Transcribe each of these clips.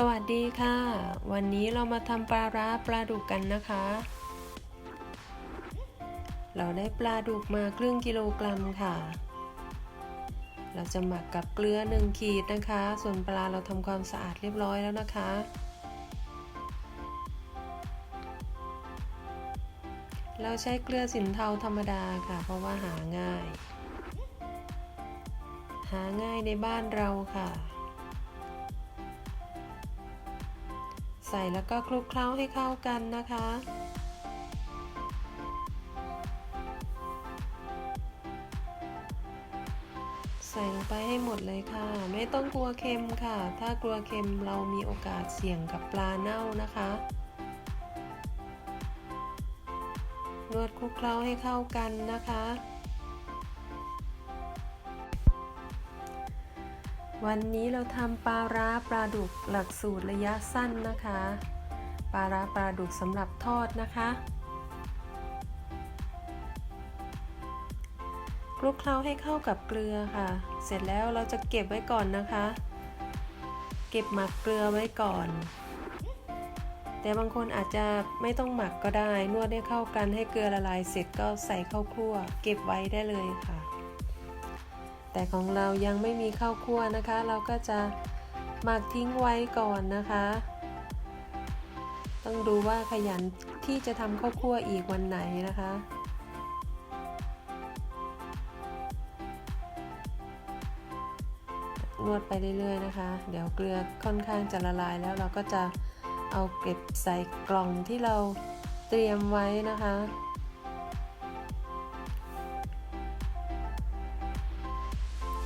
สวัสดีค่ะ วันนี้เรามาทำปลาร้าปลาดุกกันนะคะ เราได้ปลาดุกมาครึ่งกิโลกรัมค่ะ เราจะหมักกับเกลือหนึ่งขีดนะคะ ส่วนปลาเราทำความสะอาดเรียบร้อยแล้วนะคะ เราใช้เกลือสินเทาธรรมดาค่ะ เพราะว่าหาง่าย หาง่ายในบ้านเราค่ะ ใส่แล้วก็คลุกเคล้าให้เข้ากันนะคะ ใส่ลงไปให้หมดเลยค่ะ ไม่ต้องกลัวเค็มค่ะ ถ้ากลัวเค็มเรามีโอกาสเสี่ยงกับปลาเน่านะคะนวดคลุกเคล้าให้เข้ากันนะคะ วันนี้เราทำปลาร้าปลาดุกหลักสูตรระยะสั้นนะคะ ปลาร้าปลาดุกสำหรับทอดนะคะคลุกเคล้าให้เข้ากับเกลือค่ะ เสร็จแล้วเราจะเก็บไว้ก่อนนะคะ เก็บหมักเกลือไว้ก่อน แต่บางคนอาจจะไม่ต้องหมักก็ได้ นวดให้เข้ากันให้เกลือละลายเสร็จก็ใส่ข้าวคั่ว เก็บไว้ได้เลยค่ะ แต่ของเรายังไม่มีข้าวคั่วนะคะ เราก็จะหมักทิ้งไว้ก่อนนะคะ ต้องดูว่าขยันที่จะทำข้าวคั่วอีกวันไหนนะคะนวดไปเรื่อยๆนะคะ เดี๋ยวเกลือค่อนข้างจะละลายแล้วเราก็จะเอาเก็บใส่กล่องที่เราเตรียมไว้นะคะ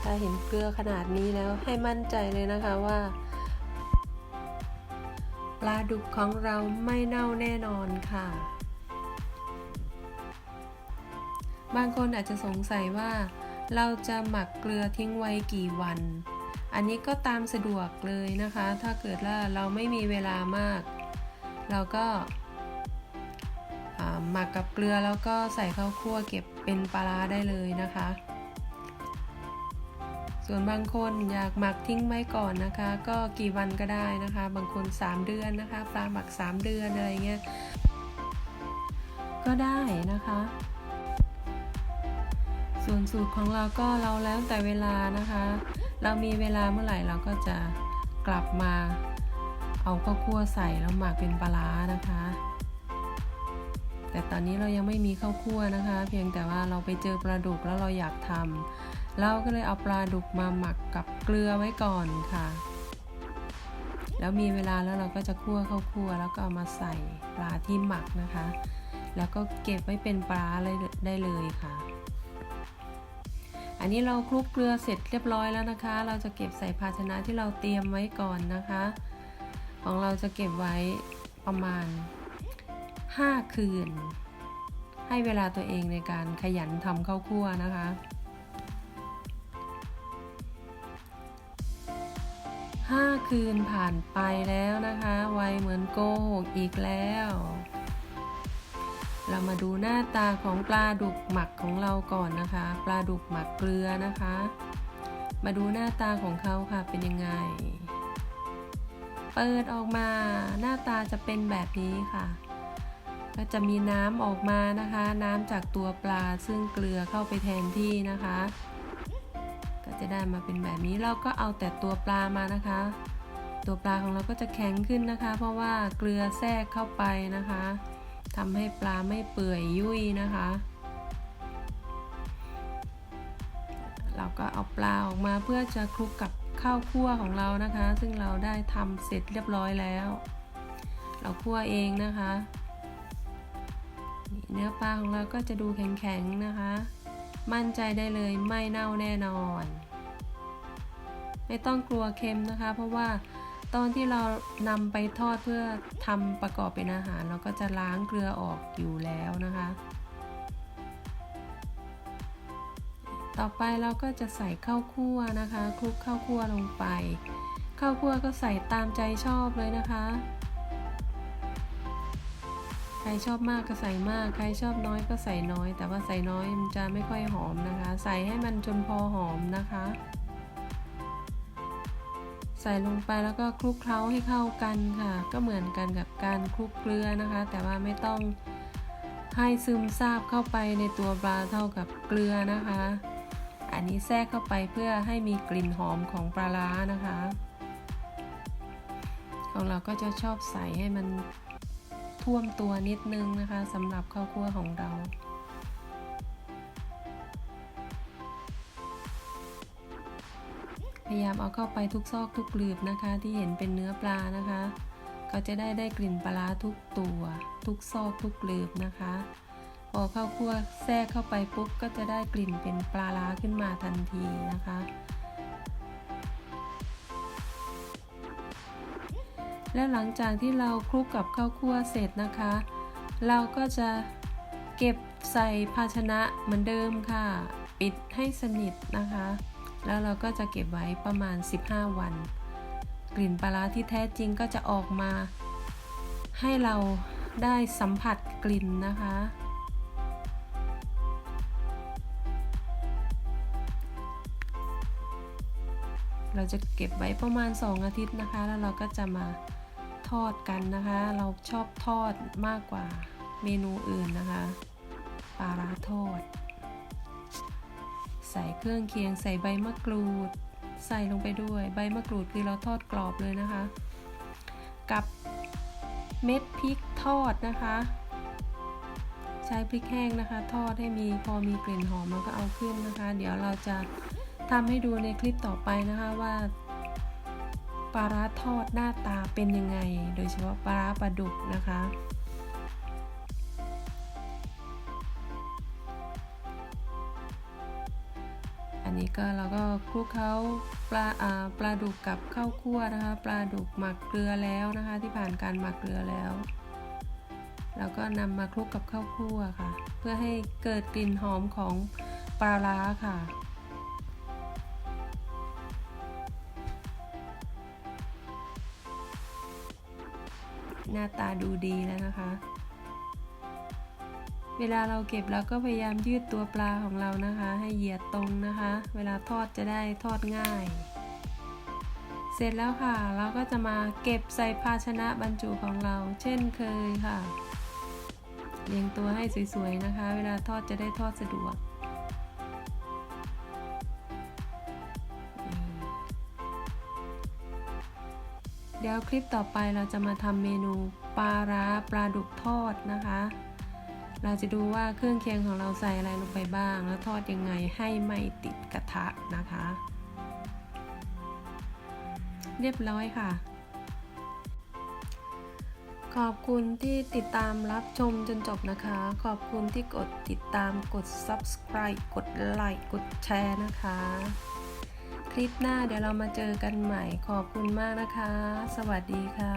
ถ้าเห็นเกลือขนาดนี้แล้วให้มั่นใจเลยนะคะว่า ปลาดุกของเราไม่เน่าแน่นอนค่ะ บางคนอาจจะสงสัยว่า เราจะหมักเกลือทิ้งไว้กี่วัน อันนี้ก็ตามสะดวกเลยนะคะ ถ้าเกิดว่าเราไม่มีเวลามาก เราก็หมักกับเกลือแล้วก็ใส่ข้าวคั่วเก็บเป็นปลาร้าได้เลยนะคะ ส่วนบางคนอยากหมักทิ้งไว้ก่อนนะคะ ก็กี่วันก็ได้นะคะ บางคน 3 เดือนนะคะ ปลาหมัก 3 เดือนอะไรเงี้ยก็ได้นะคะ ส่วนสูตรของเราก็เราแล้วแต่เวลานะคะ เรามีเวลาเมื่อไหร่เราก็จะกลับมาเอาข้าวคั่วใส่แล้วหมักเป็นปลาร้านะคะ แต่ตอนนี้เรายังไม่มีข้าวคั่วนะคะ เพียงแต่ว่าเราไปเจอปลาดุกแล้วเราอยากทำ เราก็เลยเอาปลาดุกมาหมักกับเกลือไว้ก่อนค่ะ แล้วมีเวลาแล้วเราก็จะคั่วข้าวคั่วแล้วก็เอามาใส่ปลาที่หมักนะคะ แล้วก็เก็บไว้เป็นปลาเลยได้เลยค่ะ อันนี้เราคลุกเกลือเสร็จเรียบร้อยแล้วนะคะ เราจะเก็บใส่ภาชนะที่เราเตรียมไว้ก่อนนะคะ ของเราจะเก็บไว้ประมาณ 5 คืน ให้เวลาตัวเองในการขยันทำข้าวคั่วนะคะ 5คืนผ่านไปแล้วนะคะ ไวเหมือนโกหกอีกแล้ว เรามาดูหน้าตาของปลาดุกหมักของเราก่อนนะคะ ปลาดุกหมักเกลือนะคะ มาดูหน้าตาของเขาค่ะเป็นยังไง เปิดออกมาหน้าตาจะเป็นแบบนี้ค่ะ ก็จะมีน้ำออกมานะคะ น้ำจากตัวปลาซึ่งเกลือเข้าไปแทนที่นะคะ ก็จะได้มาเป็นแบบนี้เราก็เอาแต่ตัวปลามานะคะ ตัวปลาของเราก็จะแข็งขึ้นนะคะ เพราะว่าเกลือแทรกเข้าไปนะคะทำให้ปลาไม่เปื่อยยุ่ยนะคะ เราก็เอาปลาออกมาเพื่อจะคลุกกับข้าวคั่วของเรานะคะ ซึ่งเราได้ทำเสร็จเรียบร้อยแล้ว เราคั่วเองนะคะ เนื้อปลาของเราก็จะดูแข็งๆนะคะ มั่นใจได้เลยไม่เน่าแน่นอน ไม่ต้องกลัวเค็มนะคะ เพราะว่าตอนที่เรานำไปทอดเพื่อทำประกอบเป็นอาหาร เราก็จะล้างเกลือออกอยู่แล้วนะคะ ต่อไปเราก็จะใส่ข้าวคั่วนะคะคลุกข้าวคั่วลงไป ข้าวคั่วก็ใส่ตามใจชอบเลยนะคะ ใครชอบมากก็ใส่มาก ใครชอบน้อยก็ใส่น้อย แต่ว่าใส่น้อยมันจะไม่ค่อยหอมนะคะ ใส่ให้มันจนพอหอมนะคะ ใส่ลงไปแล้วก็คลุกเคล้าให้เข้ากันค่ะ ก็เหมือนกันกับการคลุกเกลือนะคะ แต่ว่าไม่ต้องให้ซึมซาบเข้าไปในตัวปลาเท่ากับเกลือนะคะ อันนี้แทรกเข้าไปเพื่อให้มีกลิ่นหอมของปลาร้านะคะ ของเราก็จะชอบใส่ให้มัน ท่วมตัวนิดนึงนะคะสำหรับข้าวคั่วของเรา พยายามเอาเข้าไปทุกซอกทุกกลืบนะคะ ที่เห็นเป็นเนื้อปลานะคะ ก็จะได้ได้กลิ่นปลาทุกตัว ทุกซอกทุกกลืบนะคะพอข้าวคั่วแทรกเข้าไปปุ๊บก็จะได้กลิ่นเป็นปลาร้าขึ้นมาทันทีนะคะ และหลังจากที่เราคลุกกับข้าวคั่วเสร็จนะคะ เราก็จะเก็บใส่ภาชนะเหมือนเดิมค่ะ ปิดให้สนิทนะคะ แล้วเราก็จะเก็บไว้ประมาณ 15 วัน กลิ่นปลาร้าที่แท้จริงก็จะออกมา ให้เราได้สัมผัสกลิ่นนะคะเราจะเก็บไว้ประมาณ 2 อาทิตย์นะคะ แล้วเราก็จะมา ทอดกันนะคะ เราชอบทอดมากกว่าเมนูอื่นนะคะปลาร้าทอด ใส่เครื่องเคียงใส่ใบมะกรูด ใส่ลงไปด้วยใบมะกรูดคือเราทอดกรอบเลยนะคะ กับเม็ดพริกทอดนะคะ ใช้พริกแห้งนะคะ ทอดให้มีพอมีกลิ่นหอมแล้วก็เอาขึ้นนะคะ เดี๋ยวเราจะทำให้ดูในคลิปต่อไปนะคะว่า ปลาร้าทอดหน้าตาเป็นยังไง โดยเฉพาะปลาร้าปลาดุกนะคะ อันนี้ก็เราก็คลุกเคล้าปลาอ่าปลาดุกกับข้าวคั่วนะคะ ปลาดุกหมักเกลือแล้วนะคะ ที่ผ่านการหมักเกลือแล้วแล้วก็นำมาคลุกกับข้าวคั่วค่ะ เพื่อให้เกิดกลิ่นหอมของปลาร้าค่ะ หน้าตาดูดีแล้วนะคะ เวลาเราเก็บเราก็พยายามยืดตัวปลาของเรานะคะ ให้เหยียดตรงนะคะ เวลาทอดจะได้ทอดง่าย เสร็จแล้วค่ะ เราก็จะมาเก็บใส่ภาชนะบรรจุของเรา เช่นเคยค่ะเรียงตัวให้สวยๆนะคะ เวลาทอดจะได้ทอดสะดวก เดี๋ยวคลิปต่อไปเราจะมาทำเมนูปลาร้าปลาดุกทอดนะคะ เราจะดูว่าเครื่องเคียงของเราใส่อะไรลงไปบ้าง แล้วทอดยังไงให้ไม่ติดกระทะนะคะ เรียบร้อยค่ะ ขอบคุณที่ติดตามรับชมจนจบนะคะ ขอบคุณที่กดติดตามกด subscribe กดไลค์กดแชร์นะคะ คลิปหน้าเดี๋ยวเรามาเจอกันใหม่ขอบคุณมากนะคะ สวัสดีค่ะ